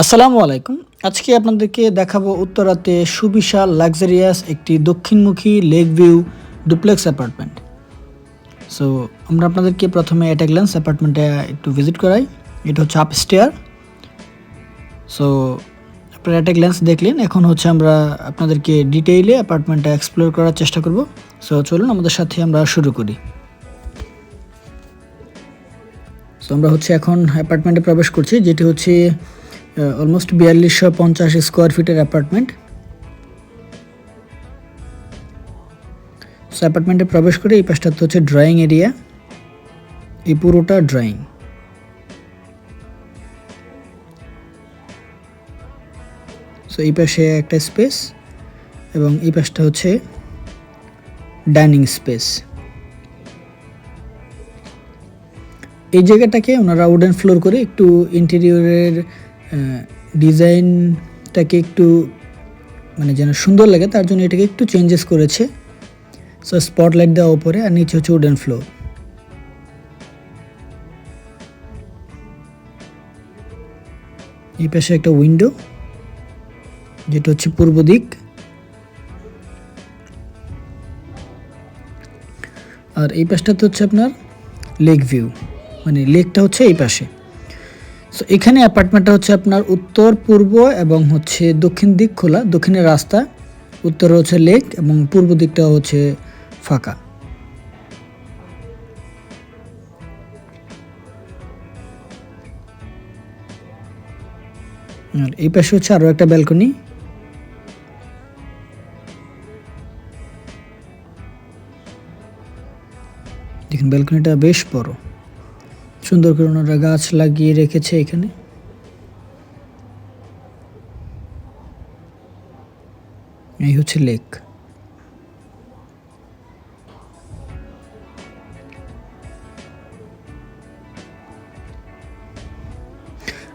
আসসালামু আলাইকুম। আজকে আপনাদেরকে দেখাবো উত্তরাতে সুবিশাল লাক্সারিয়াস একটি দক্ষিণমুখী lake view duplex apartment. So আমরা আপনাদেরকে প্রথমে অ্যাট গ্ল্যান্স অ্যাপার্টমেন্টে একটু ভিজিট করাই। এটা হচ্ছে আপস্টেয়ার সো আপনারা অ্যাট গ্ল্যান্স দেখলেন। এখন হচ্ছে আমরা আপনাদেরকে ডিটেইলে অ্যাপার্টমেন্টটা এক্সপ্লোর করার চেষ্টা করব। সো চলুন আমাদের সাথে আমরা শুরু করি। সো আমরা হচ্ছে এখন অ্যাপার্টমেন্টে প্রবেশ করছি, যেটি হচ্ছে অলমোস্ট বিয়াল্লিশশো পঞ্চাশ স্কোয়ার ফিটের অ্যাপার্টমেন্ট সো অ্যাপার্টমেন্টে প্রবেশ করে এই পাশটা তো হচ্ছে ড্রয়িং এরিয়া এই পুরোটা ড্রয়িং সো এই পাশে একটা স্পেস এবং এই পাশটা হচ্ছে ডাইনিং স্পেস এই জায়গাটাকে ওনারা উডেন ফ্লোর করে একটু ইন্টেরিয়রের ডিজাইনটাকে একটু মানে যেন সুন্দর লাগে, তার জন্য এটাকে একটু চেঞ্জেস করেছে। সো স্পটলাইট দেওয়া উপরে আর নিচে হচ্ছে উডেন ফ্লোর এই পাশে একটা উইন্ডো যেটা হচ্ছে পূর্ব দিক। আর এই পাশটাতে হচ্ছে আপনার লেক ভিউ মানে লেকটা হচ্ছে এই পাশে। সো এখানে অ্যাপার্টমেন্টটা হচ্ছে আপনার উত্তর, পূর্ব এবং হচ্ছে দক্ষিণ দিক খোলা। দক্ষিণের রাস্তা, উত্তরে হচ্ছে লেক এবং পূর্ব দিকটা হচ্ছে ফাঁকা। আর এই পাশে হচ্ছে আরও একটা ব্যালকনি দেখুন ব্যালকনিটা বেশ বড়। সুন্দর করে ওনারা গাছ লাগিয়ে রেখেছে এখানে। এই হচ্ছে লেক।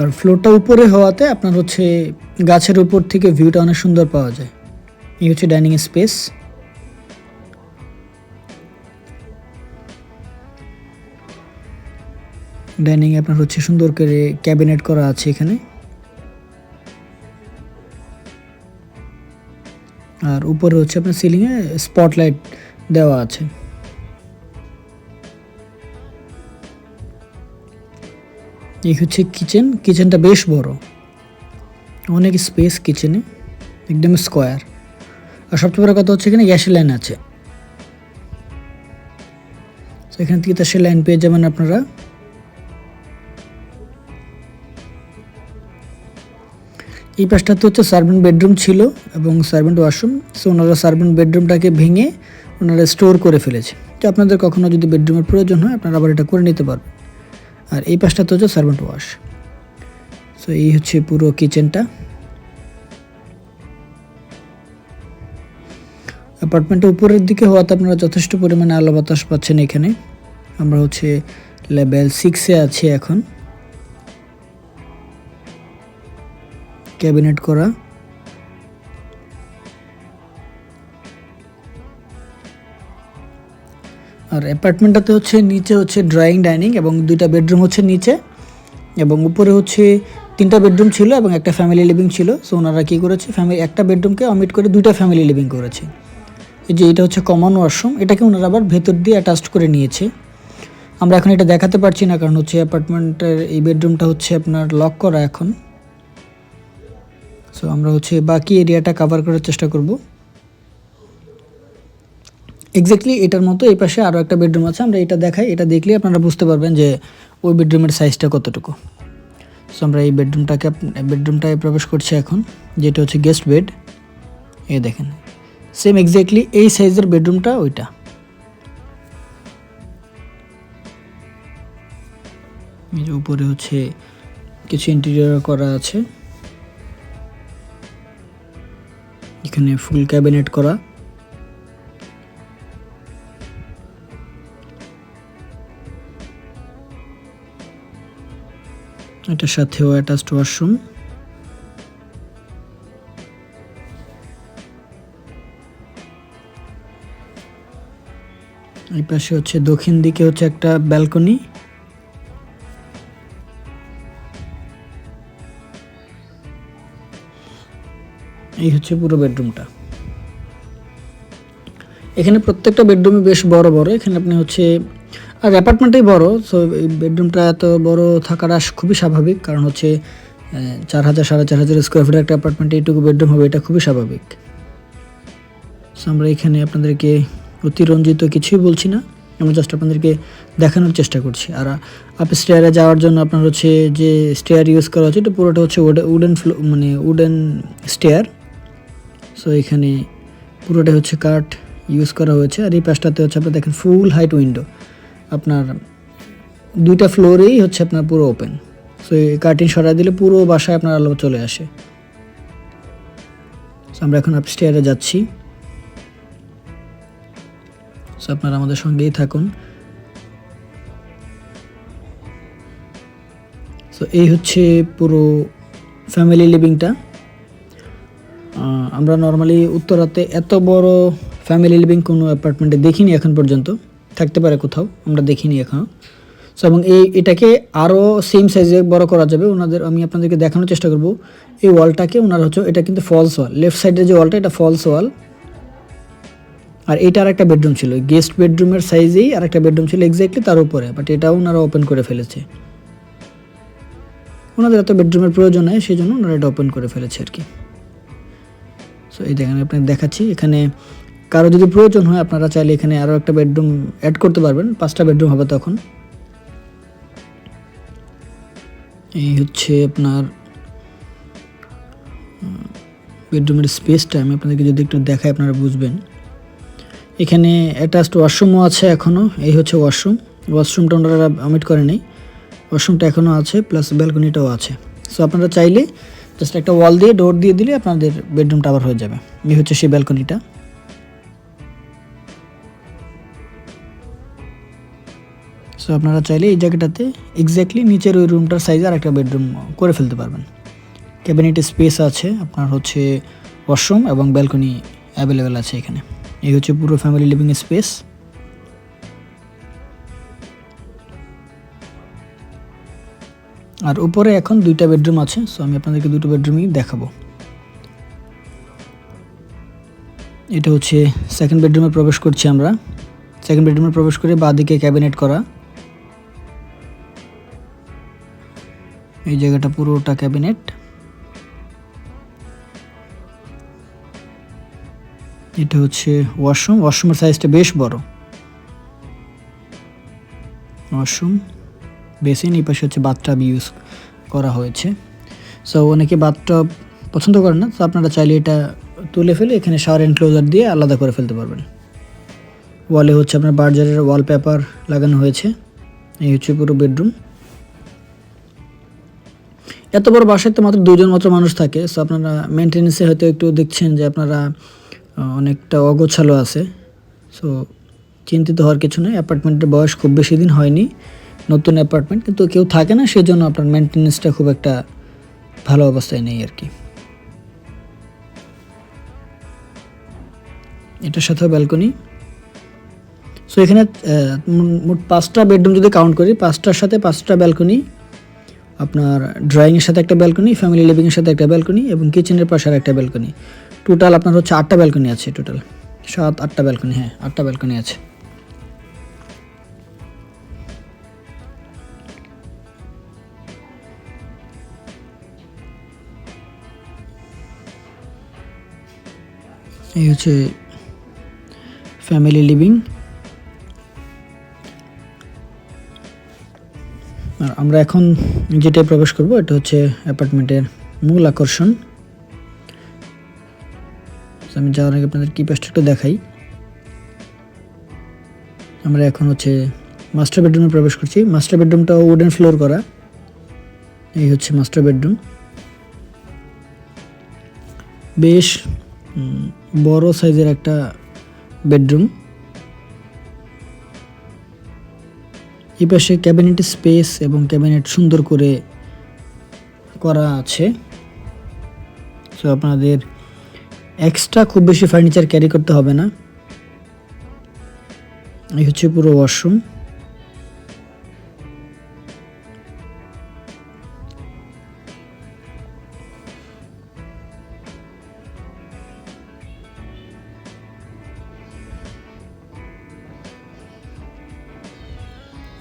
আর ফ্লোরটা উপরে হওয়াতে আপনার হচ্ছে গাছের উপর থেকে ভিউটা অনেক সুন্দর পাওয়া যায়। এই হচ্ছে ডাইনিং স্পেস। ডাইনিং আপনার হচ্ছে সুন্দর করে ক্যাবিনেট করা আছে এখানে। আর উপরে হচ্ছে আপনার সিলিংয়ে স্পটলাইট দেওয়া আছে। এই হচ্ছে কিচেন, কিচেনটা বেশ বড়। অনেক স্পেস কিচেনে, একদম স্কোয়ার। আর সবচেয়ে বড় কথা হচ্ছে এখানে গ্যাসের লাইন আছে। তো এখান থেকে তার লাইন পেয়ে যাবেন আপনারা। এই পাশটাতে হচ্ছে সার্ভেন্ট বেডরুম ছিল এবং সার্ভেন্ট ওয়াশরুম সো ওনারা সার্ভেন্ট বেডরুমটাকে ভেঙে ওনারা স্টোর করে ফেলেছে। তো আপনাদের কখনও যদি বেডরুমের প্রয়োজন হয়, আপনারা আবার এটা করে নিতে পারবেন। আর এই পাশটাতে হচ্ছে সার্ভেন্ট ওয়াশ সো এই হচ্ছে পুরো কিচেনটা অ্যাপার্টমেন্টের উপরের দিকে হওয়াতে আপনারা যথেষ্ট পরিমাণে আলো বাতাস পাচ্ছেন এখানে। আমরা হচ্ছে লেভেল সিক্সে আছি এখন। ক্যাবিনেট করা। আর অ্যাপার্টমেন্টটাতে হচ্ছে, নিচে হচ্ছে ড্রয়িং, ডাইনিং এবং দুইটা বেডরুম হচ্ছে নিচে এবং উপরে হচ্ছে তিনটা বেডরুম ছিল এবং একটা ফ্যামিলি লিভিং ছিল। সো ওনারা কী করেছে, ফ্যামিলি, একটা বেডরুমকে অমিট করে দুইটা ফ্যামিলি লিভিং করেছে। এই যে এটা হচ্ছে কমন ওয়াশরুম, এটাকে ওনারা আবার ভেতর দিয়ে অ্যাটাচড করে নিয়েছে। আমরা এখন এটা দেখাতে পারছি না, কারণ হচ্ছে অ্যাপার্টমেন্টের এই বেডরুমটা হচ্ছে আপনার লক করা এখন। সো আমরা হচ্ছে বাকি এরিয়াটা কভার করার চেষ্টা করব। এক্স্যাক্টলি এটার মতো এই পাশে আরও একটা বেডরুম আছে, আমরা এটা দেখাই। এটা দেখলে আপনারা বুঝতে পারবেন যে ওই বেডরুমের সাইজটা কতটুকু। সো আমরা এই বেডরুমটাকে বেডরুমটায় প্রবেশ করছি এখন, যেটা হচ্ছে গেস্ট বেড এ দেখেন সেম এক্স্যাক্টলি এই সাইজের বেডরুমটা ওইটা। উপরে হচ্ছে কিছু ইন্টেরিয়র করা আছে। এখানে ফুল ক্যাবিনেট করা। এটার সাথেও অ্যাটাচড ওয়াশরুম এই পাশে হচ্ছে দক্ষিণ দিকে হচ্ছে একটা ব্যালকনি এই হচ্ছে পুরো বেডরুমটা। এখানে প্রত্যেকটা বেডরুমই বেশ বড় বড়, এখানে আপনি হচ্ছে, আর অ্যাপার্টমেন্টেই বড় সো এই বেডরুমটা এত বড় থাকাটা খুবই স্বাভাবিক, কারণ হচ্ছে চার হাজার, সাড়ে চার হাজার স্কোয়ার ফিটের একটা অ্যাপার্টমেন্টে এইটুকু বেডরুম হবে, এটা খুবই স্বাভাবিক। সো আমরা এখানে আপনাদেরকে অতিরঞ্জিত কিছুই বলছি না, আমরা জাস্ট আপনাদেরকে দেখানোর চেষ্টা করছি। আর আপ স্টেয়ারে যাওয়ার জন্য আপনার হচ্ছে যে স্টেয়ার ইউজ করা হচ্ছে, এটা পুরোটা হচ্ছে উডেন ফ্লো মানে উডেন স্টেয়ার সো এখানে পুরোটাই হচ্ছে কাঠ ইউজ করা হয়েছে। আর এই পাশটাতে হচ্ছে আপনার দেখেন ফুল হাইট উইন্ডো আপনার দুইটা ফ্লোরেই হচ্ছে আপনার পুরো ওপেন সো এই কার্টিন সরাই দিলে পুরো বাসায় আপনার আলো চলে আসে। So, আমরা এখন আপস্টেয়ারে যাচ্ছি। সো আপনারা আমাদের সঙ্গেই থাকুন। সো এই হচ্ছে পুরো ফ্যামিলি লিভিংটা আমরা নর্মালি উত্তরাতে এত বড় ফ্যামিলি লিভিং কোনো অ্যাপার্টমেন্টে দেখিনি এখন পর্যন্ত। থাকতে পারে কোথাও, আমরা দেখিনি এখনও সো এবং এই, এটাকে আরও সেম সাইজে বড় করা যাবে। ওনাদের, আমি আপনাদেরকে দেখানোর চেষ্টা করব। এই ওয়ালটাকে ওনার হচ্ছে, এটা কিন্তু ফলস ওয়াল লেফট সাইডের যে ওয়ালটা এটা ফলস ওয়াল আর এটা আর একটা বেডরুম ছিল। গেস্ট বেডরুমের সাইজেই আর একটা বেডরুম ছিল এক্স্যাক্টলি তার উপরে বাট এটাও ওনারা ওপেন করে ফেলেছে। ওনাদের এত বেডরুমের প্রয়োজন নেই সেই জন্য ওনারা এটা ওপেন করে ফেলেছে আর কি। সো এই দেখেন আপনাকে দেখাচ্ছি। এখানে কারও যদি প্রয়োজন হয়, আপনারা চাইলে এখানে আরও একটা বেডরুম অ্যাড করতে পারবেন। পাঁচটা বেডরুম হবে তখন। এই হচ্ছে আপনার বেডরুমের স্পেসটা আমি আপনাদেরকে যদি একটু দেখাই, আপনারা বুঝবেন। এখানে অ্যাটাচড ওয়াশরুমও আছে এখনও এই হচ্ছে ওয়াশরুম ওয়াশরুমটা ওনারা অমিট করে নেই ওয়াশরুমটা এখনও আছে প্লাস ব্যালকনিটাও আছে। সো আপনারা চাইলে জাস্ট একটা ওয়াল দিয়ে ডোর দিয়ে দিলে আপনাদের বেডরুমটা আবার হয়ে যাবে। এই হচ্ছে সেই ব্যালকনিটা সো আপনারা চাইলে এই জায়গাটাতে এক্স্যাক্টলি নিচের ওই রুমটার সাইজে আর একটা বেডরুম করে ফেলতে পারবেন। ক্যাবিনেট স্পেস আছে, আপনার হচ্ছে ওয়াশরুম এবং ব্যালকনি অ্যাভেলেবেল আছে এখানে। এই হচ্ছে পুরো ফ্যামিলি লিভিং স্পেস আর উপরে এখন দুইটা বেডরুম আছে সো আমি আপনাদেরকে দুটো বেডরুমই দেখাবো। এটা হচ্ছে সেকেন্ড বেডরুমে প্রবেশ করছি আমরা। সেকেন্ড বেডরুমে প্রবেশ করে বাঁদিকে ক্যাবিনেট করা। এই জায়গাটা পুরোটা ক্যাবিনেট এটা হচ্ছে ওয়াশরুম ওয়াশরুমের সাইজটা বেশ বড়। ওয়াশরুম বেসিন এই পাশে হচ্ছে বাথটাব ইউজ করা হয়েছে। সো অনেকে বাথটাব পছন্দ করেন না, তো আপনারা চাইলে এটা তুলে ফেলে, এখানে শাওয়ার এনক্লোজার দিয়ে আলাদা করে ফেলতে পারবেন। ওয়ালে হচ্ছে আপনার বার্জারের ওয়ালপেপার লাগানো হয়েছে, এই হচ্ছে পুরো বেডরুম এত বড় বাসায় তো মাত্র দুজন মাত্র মানুষ থাকে সো আপনারা মেনটেন্যান্সে হয়তো একটু দেখছেন যে আপনারা অনেকটা অগোছালো আছে। সো চিন্তিত হওয়ার কিছু নেই অ্যাপার্টমেন্টের বয়স খুব বেশি দিন হয়নি। নতুন অ্যাপার্টমেন্ট কিন্তু কেউ থাকে না সেই জন্য আপনার মেনটেন্যান্সটা খুব একটা ভালো অবস্থায় নেই আর কি। এটার সাথে ব্যালকনি সো এখানে মোট পাঁচটা বেডরুম যদি কাউন্ট করি, পাঁচটার সাথে পাঁচটা ব্যালকনি আপনার ড্রয়িংয়ের সাথে একটা ব্যালকনি ফ্যামিলি লিভিংয়ের সাথে একটা ব্যালকনি এবং কিচেনের পাশে একটা ব্যালকনি টোটাল আপনার হচ্ছে আটটা ব্যালকনি আছে টোটাল সাত, আটটা ব্যালকনি হ্যাঁ আটটা ব্যালকনি আছে। এই হচ্ছে ফ্যামিলি লিভিং আর আমরা এখন যেটাই প্রবেশ করব, এটা হচ্ছে অ্যাপার্টমেন্টের মূল আকর্ষণ। আমি যাওয়ার আগে আপনাদের কি পেস্ট একটু দেখাই। আমরা এখন হচ্ছে মাস্টার বেডরুমে প্রবেশ করছি। মাস্টার বেডরুমটাও উডেন ফ্লোর করা। এই হচ্ছে মাস্টার বেডরুম বেশ বড় সাইজের একটা বেডরুম। এই পাশে ক্যাবিনেট স্পেস এবং ক্যাবিনেট সুন্দর করে করা আছে। সো আপনাদের এক্সট্রা খুব বেশি ফার্নিচার ক্যারি করতে হবে না। এই হচ্ছে পুরো ওয়াশরুম।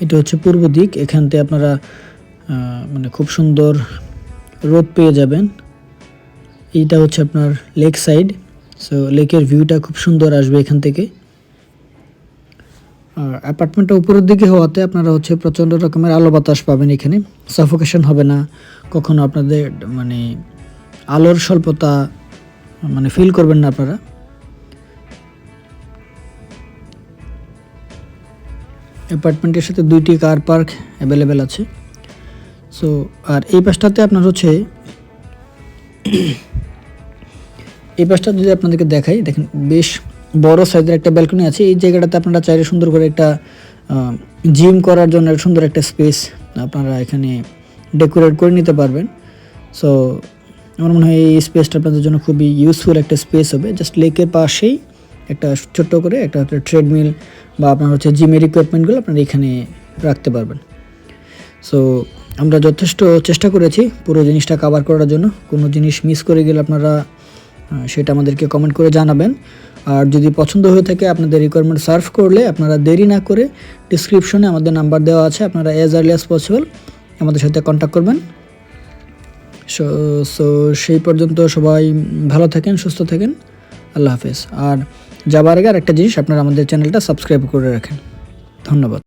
এটা হচ্ছে পূর্ব দিক, এখান থেকে আপনারা মানে খুব সুন্দর রোদ পেয়ে যাবেন। এইটা হচ্ছে আপনার লেক সাইড সো লেকের ভিউটা খুব সুন্দর আসবে এখান থেকে। আর অ্যাপার্টমেন্টটা উপরের দিকে হওয়াতে আপনারা হচ্ছে প্রচণ্ড রকমের আলো বাতাস পাবেন এখানে। সাফোকেশন হবে না, কখনো আপনাদের মানে আলোর স্বল্পতা মানে ফিল করবেন না আপনারা। অ্যাপার্টমেন্টের সাথে দুইটি কার পার্ক অ্যাভেলেবেল আছে। সো আর এই পাশটাতে আপনার হচ্ছে, এই পাশটা যদি আপনাদেরকে দেখাই, দেখেন বেশ বড় সাইজের একটা ব্যালকনি আছে। এই জায়গাটাতে আপনারা চাইলে সুন্দর করে একটা জিম করার জন্য সুন্দর একটা স্পেস আপনারা এখানে ডেকোরেট করে নিতে পারবেন। সো আমার মনে হয় এই স্পেসটা আপনাদের জন্য খুবই ইউজফুল একটা স্পেস হবে। জাস্ট লেকের পাশেই একটা ছোট্ট করে একটা হচ্ছে ট্রেডমিল বা আপনার হচ্ছে জিমের ইকুইপমেন্টগুলো আপনারা এখানে রাখতে পারবেন। সো আমরা যথেষ্ট চেষ্টা করেছি পুরো জিনিসটা কভার করার জন্য। কোনো জিনিস মিস করে গেলে আপনারা সেটা আমাদেরকে কমেন্ট করে জানাবেন। আর যদি পছন্দ হয়ে থাকে আপনাদের রিকোয়ারমেন্ট সার্ভ করলে আপনারা দেরি না করে ডিসক্রিপশনে আমাদের নাম্বার দেওয়া আছে। আপনারা অ্যাজ আর্লি অ্যাজ পসিবল আমাদের সাথে কন্ট্যাক্ট করবেন। সো সো সেই পর্যন্ত সবাই ভালো থাকেন, সুস্থ থাকেন। আল্লাহ হাফেজ। আর যাবার আগে আর একটা জিনিস আপনারা আমাদের চ্যানেলটা সাবস্ক্রাইব করে রাখেন। ধন্যবাদ।